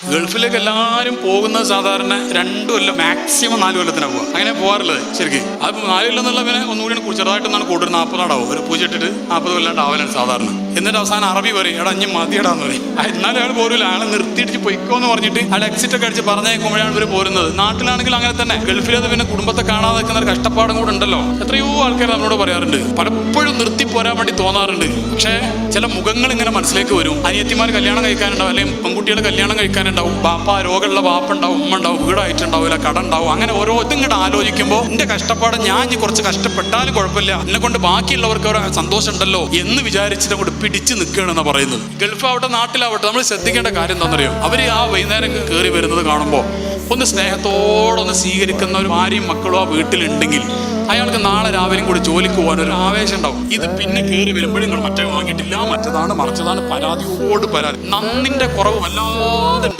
ഗൾഫിലേക്ക് എല്ലാവരും പോകുന്ന സാധാരണ രണ്ടു കൊല്ലം മാക്സിമം നാല് കൊല്ലത്തിനാണ് പോകുക അങ്ങനെ പോകാറുള്ളത് ശരിക്കും. അത് നാല് കൊല്ലം എന്നുള്ള പിന്നെ ഒന്നുകൂടി കൂടി ചെറുതായിട്ടൊന്നാണ് കൂടുതൽ നാൽപ്പതാടാവും ഒരു പൂജ ഇട്ടിട്ട് നാൽപ്പത് കൊല്ലാണ്ട് ആവലാണ് സാധാരണ. എന്നിട്ട് അവസാനം അറബി പറയും എടാ ഇനി മതിയടാന്ന് പറയും. എന്നാലും അയാൾ പോരില്ല ആളെ നിർത്തിയിട്ട് പൊയ്ക്കോ എന്ന് പറഞ്ഞിട്ട് അയാൾ എക്സിറ്റ് ഒക്കെ അടിച്ച് പറഞ്ഞേക്കുമ്പോഴാണ് ഇവർ പോരുന്നത്. നാട്ടിലാണെങ്കിൽ അങ്ങനെ തന്നെ. ഗൾഫിലത് പിന്നെ കുടുംബത്തെ കാണാതെ നിൽക്കുന്ന ഒരു കഷ്ടപ്പാടും കൂടെ ഉണ്ടല്ലോ. എത്രയോ ആൾക്കാർ നമ്മളോട് പറയാറുണ്ട്. പലപ്പോഴും നിർത്തി പോരാൻ വേണ്ടി തോന്നാറുണ്ട്. പക്ഷേ ചില മുഖങ്ങൾ ഇങ്ങനെ മനസ്സിലേക്ക് വരും. അനിയത്തിമാർ കല്യാണം കഴിക്കാനുണ്ടാവും അല്ലെങ്കിൽ പെൺകുട്ടികൾ കല്യാണം കഴിക്കാനുണ്ടാവും. ബാപ്പ രോഗമുള്ള ബാപ്പ ഉണ്ടാവും ഉമ്മ ഉണ്ടാവും വീടായിട്ടുണ്ടാവില്ല കട ഉണ്ടാവും. അങ്ങനെ ഓരോ ഇതും ആലോചിക്കുമ്പോൾ എന്റെ കഷ്ടപ്പാട് ഞാൻ കുറച്ച് കഷ്ടപ്പെട്ടാലും കുഴപ്പമില്ല. എന്നെ കൊണ്ട് ബാക്കിയുള്ളവർക്ക് സന്തോഷം ഉണ്ടല്ലോ എന്ന് വിചാരിച്ചിട്ട് പിടിച്ച് നിൽക്കുകയാണെന്ന് പറയുന്നത്. ഗൾഫ് ആവട്ടെ നാട്ടിലാവട്ടെ നമ്മൾ ശ്രദ്ധിക്കേണ്ട കാര്യം എന്താണെന്നറിയോ? അവർ ആ വൈകുന്നേരം കയറി വരുന്നത് കാണുമ്പോൾ ഒന്ന് സ്നേഹത്തോടെ ഒന്ന് സ്വീകരിക്കുന്ന ഒരു ഭാര്യയും മക്കളും ആ വീട്ടിലുണ്ടെങ്കിൽ അയാൾക്ക് നാളെ രാവിലെയും കൂടി ജോലിക്ക് പോകാൻ ഒരു ആവേശം ഉണ്ടാവും. ഇത് പിന്നെ കയറി വരുമ്പോഴും നിങ്ങൾ മറ്റേ വാങ്ങിയിട്ടില്ല മറ്റതാണ് മറിച്ചതാണ് പരാതിയോട് പരാതി. നന്നിന്റെ കുറവ് വല്ലാതെ